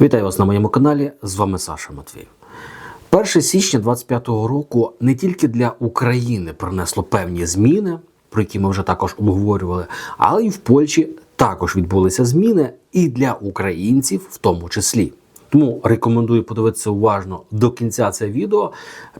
Вітаю вас на моєму каналі. З вами Саша Матвєєв. 1 січня 25-го року не тільки для України принесло певні зміни, про які ми вже також обговорювали, але й в Польщі також відбулися зміни і для українців в тому числі. Тому рекомендую подивитися уважно до кінця це відео,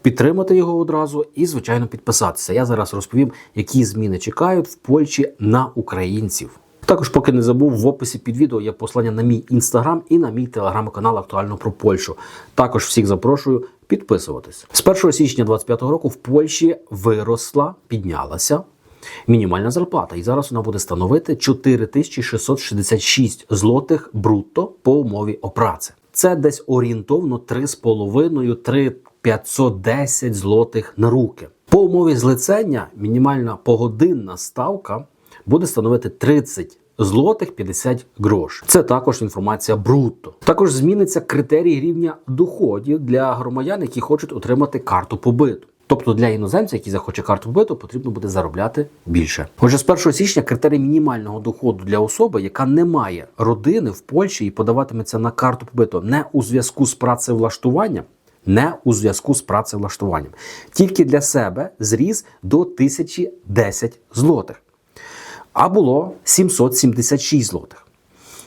підтримати його одразу і, звичайно, підписатися. Я зараз розповім, які зміни чекають в Польщі на українців. Також, поки не забув, в описі під відео є послання на мій інстаграм і на мій телеграм-канал Актуально про Польщу. Також всіх запрошую підписуватись. З 1 січня 2025 року в Польщі виросла, піднялася мінімальна зарплата, і зараз вона буде становити 4666 злотих брутто по умові опраці. Це десь орієнтовно 3,5-3,510 злотих на руки. По умові злицення мінімальна погодинна ставка буде становити 30 злотих 50 грош. Це також інформація брутто. Також зміниться критерій рівня доходів для громадян, які хочуть отримати карту побиту. Тобто для іноземця, який захоче карту побиту, потрібно буде заробляти більше. Отже, з 1 січня критерій мінімального доходу для особи, яка не має родини в Польщі і подаватиметься на карту побиту не у зв'язку з працевлаштуванням, не у зв'язку з працевлаштуванням, тільки для себе зріс до 1010 злотих а було 776 злотих.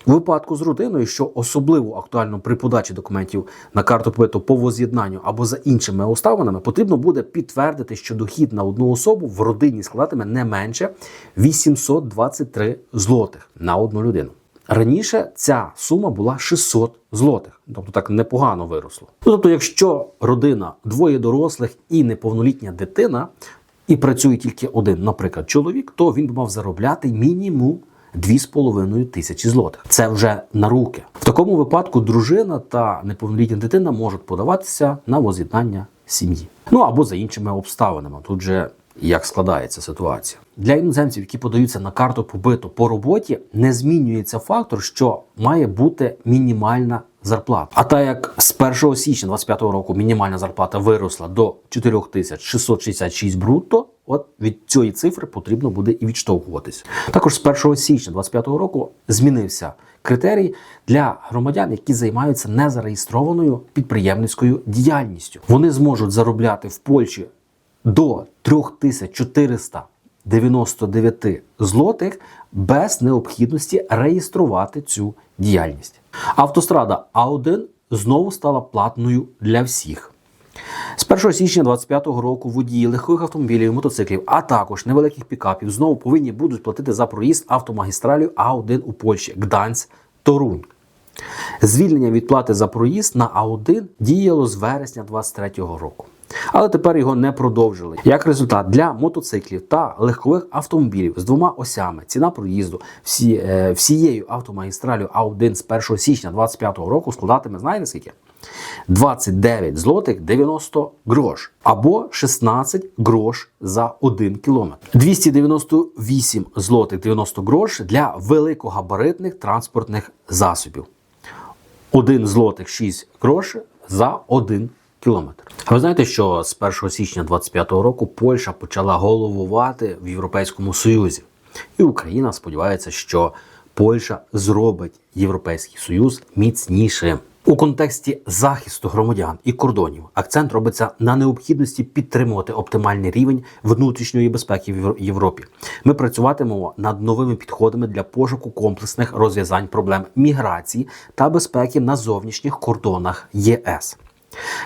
У випадку з родиною, що особливо актуально при подачі документів на карту побиту по воз'єднанню або за іншими обставинами, потрібно буде підтвердити, що дохід на одну особу в родині складатиме не менше 823 злотих на одну людину. Раніше ця сума була 600 злотих, тобто так непогано виросло. Ну, тобто, якщо родина двоє дорослих і неповнолітня дитина, і працює тільки один, наприклад, чоловік, то він б мав заробляти мінімум 2,5 тисячі злотих. Це вже на руки. В такому випадку дружина та неповнолітня дитина можуть подаватися на воз'єднання сім'ї. Ну або за іншими обставинами. Тут же як складається ситуація для іноземців, які подаються на карту побиту по роботі, не змінюється фактор, що має бути мінімальна зарплата. А так як з 1 січня 25 року мінімальна зарплата виросла до 4666 брутто, от від цієї цифри потрібно буде і відштовхуватись. Також з 1 січня 25 року змінився критерій для громадян, які займаються незареєстрованою підприємницькою діяльністю. Вони зможуть заробляти в Польщі до 3499 злотих без необхідності реєструвати цю діяльність. Автострада А1 знову стала платною для всіх. З 1 січня 2025 року водії легких автомобілів, мотоциклів, а також невеликих пікапів знову повинні будуть платити за проїзд автомагістралю А1 у Польщі Гданськ Торунь. Звільнення від плати за проїзд на А1 діяло з вересня 2023 року. Але тепер його не продовжили. Як результат, для мотоциклів та легкових автомобілів з двома осями ціна проїзду всі, е, всією автомагістралю А1 з 1 січня 2025 року складатиме, знаєте скільки? 29 злотих 90 грош або 16 грош за 1 кілометр. 298 злотих 90 грош для великогабаритних транспортних засобів. 1 злотих 6 грош за 1 кілометр. А ви знаєте, що з 1 січня 2025 року Польща почала головувати в Європейському Союзі, і Україна сподівається, що Польща зробить Європейський Союз міцнішим. У контексті захисту громадян і кордонів акцент робиться на необхідності підтримувати оптимальний рівень внутрішньої безпеки в Європі. Ми працюватимемо над новими підходами для пошуку комплексних розв'язань проблем міграції та безпеки на зовнішніх кордонах ЄС.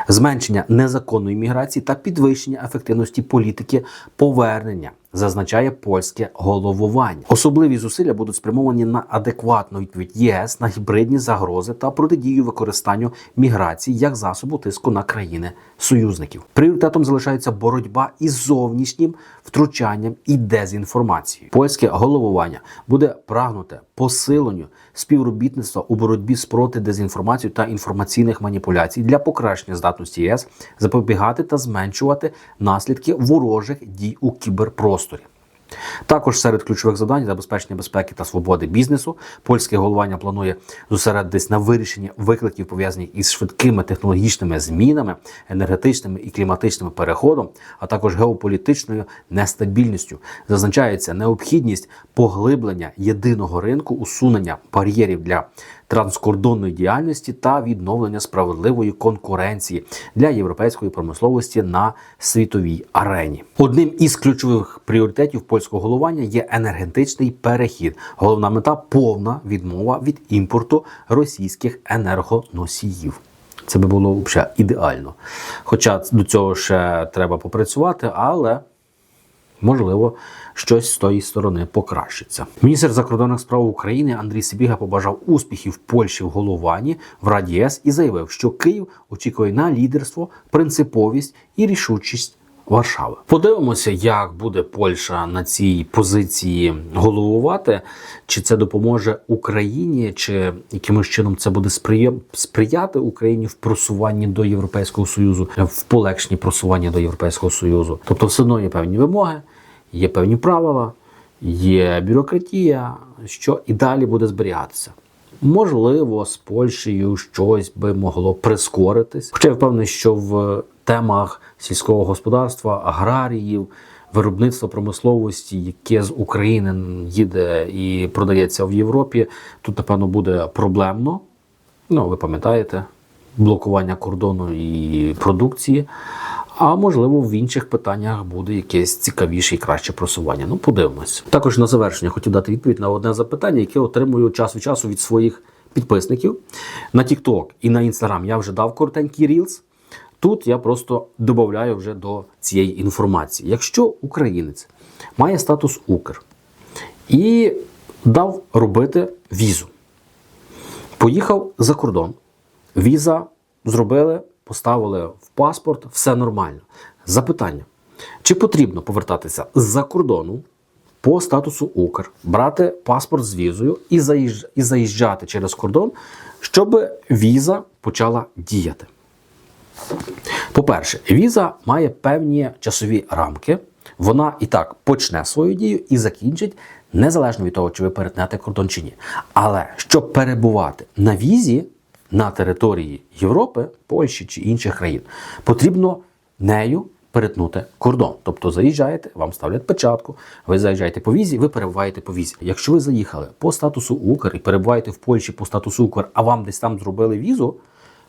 Зменшення незаконної міграції та підвищення ефективності політики повернення зазначає польське головування. Особливі зусилля будуть спрямовані на адекватну відповідь ЄС на гібридні загрози та протидію використанню міграції як засобу тиску на країни союзників. Пріоритетом залишається боротьба із зовнішнім втручанням і дезінформацією. Польське головування буде прагнути посиленню співробітництва у боротьбі з проти дезінформацією та інформаційних маніпуляцій для покращення здатності ЄС запобігати та зменшувати наслідки ворожих дій у кіберпросторі. Також серед ключових завдань забезпечення безпеки та свободи бізнесу польське головування планує зосередитись на вирішенні викликів пов'язаних із швидкими технологічними змінами, енергетичними і кліматичним переходом, а також геополітичною нестабільністю. Зазначається необхідність поглиблення єдиного ринку, усунення бар'єрів для транскордонної діяльності та відновлення справедливої конкуренції для європейської промисловості на світовій арені. Одним із ключових пріоритетів польського головування є енергетичний перехід. Головна мета повна відмова від імпорту російських енергоносіїв. Це би було взагалі ідеально. Хоча до цього ще треба попрацювати, але можливо щось з тої сторони покращиться. Міністр закордонних справ України Андрій Сибіга побажав успіхів Польщі в головуванні в Раді ЄС і заявив, що Київ очікує на лідерство, принциповість і рішучість. Варшави. Подивимося, як буде Польща на цій позиції головувати. Чи це допоможе Україні, чи якимось чином це буде сприяти Україні в просуванні до Європейського Союзу, в полегшенні просування до Європейського Союзу. Тобто, все одно є певні вимоги, є певні правила, є бюрократія, що і далі буде зберігатися. Можливо, з Польщею щось би могло прискоритись. Хоча я впевнений, що в темах сільського господарства, аграріїв, виробництва промисловості, яке з України їде і продається в Європі, тут напевно буде проблемно. Ну, ви пам'ятаєте, блокування кордону і продукції. А можливо, в інших питаннях буде якесь цікавіше і краще просування. Ну, подивимось. Також на завершення хотів дати відповідь на одне запитання, яке отримую час від часу від своїх підписників. На TikTok і на Instagram я вже дав коротенький Reels. Тут я просто додаю вже до цієї інформації. Якщо українець має статус Укр і дав робити візу, поїхав за кордон, віза зробили, поставили в паспорт, все нормально. Запитання: чи потрібно повертатися з-за кордону по статусу Укр, брати паспорт з візою і заїжджати, через кордон, щоб віза почала діяти? По-перше, віза має певні часові рамки. Вона і так почне свою дію і закінчить незалежно від того, чи ви перетнете кордон чи ні. Але щоб перебувати на візі на території Європи, Польщі чи інших країн, потрібно нею перетнути кордон. Тобто заїжджаєте, вам ставлять печатку, ви заїжджаєте по візі, ви перебуваєте по візі. Якщо ви заїхали по статусу Укр і перебуваєте в Польщі по статусу Укр, а вам десь там зробили візу,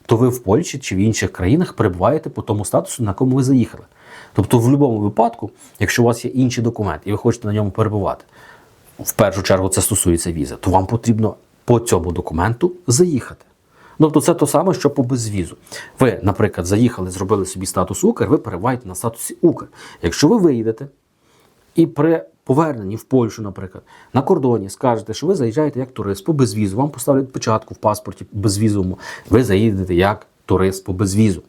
то ви в Польщі чи в інших країнах перебуваєте по тому статусу, на якому ви заїхали. Тобто, в будь-якому випадку, якщо у вас є інший документ і ви хочете на ньому перебувати, в першу чергу це стосується візи, то вам потрібно по цьому документу заїхати. Тобто це то саме, що по безвізу. Ви, наприклад, заїхали, зробили собі статус Укр, ви перебуваєте на статусі Укр. Якщо ви виїдете і при поверненні в Польщу, наприклад, на кордоні скажете, що ви заїжджаєте як турист по безвізу, вам поставлять печатку в паспорті безвізовому, ви заїдете як турист по безвізу.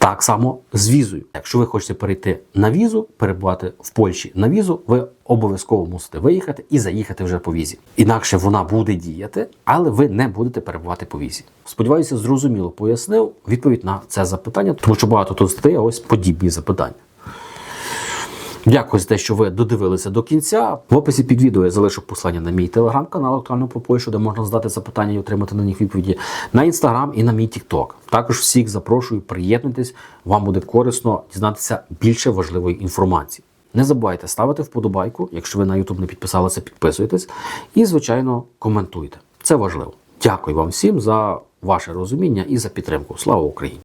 Так само з візою. Якщо ви хочете перейти на візу, перебувати в Польщі на візу, ви обов'язково мусите виїхати і заїхати вже по візі. Інакше вона буде діяти, але ви не будете перебувати по візі. Сподіваюся, зрозуміло пояснив відповідь на це запитання, тому що багато тут стає ось подібні запитання. Дякую за те, що ви додивилися до кінця. В описі під відео я залишу посилання на мій телеграм-канал актуально про Польщу, де можна задати запитання і отримати на них відповіді, на інстаграм і на мій тікток. Також всіх запрошую, приєднуйтесь, вам буде корисно дізнатися більше важливої інформації. Не забувайте ставити вподобайку, якщо ви на YouTube не підписалися, підписуйтесь. І, звичайно, коментуйте. Це важливо. Дякую вам всім за ваше розуміння і за підтримку. Слава Україні!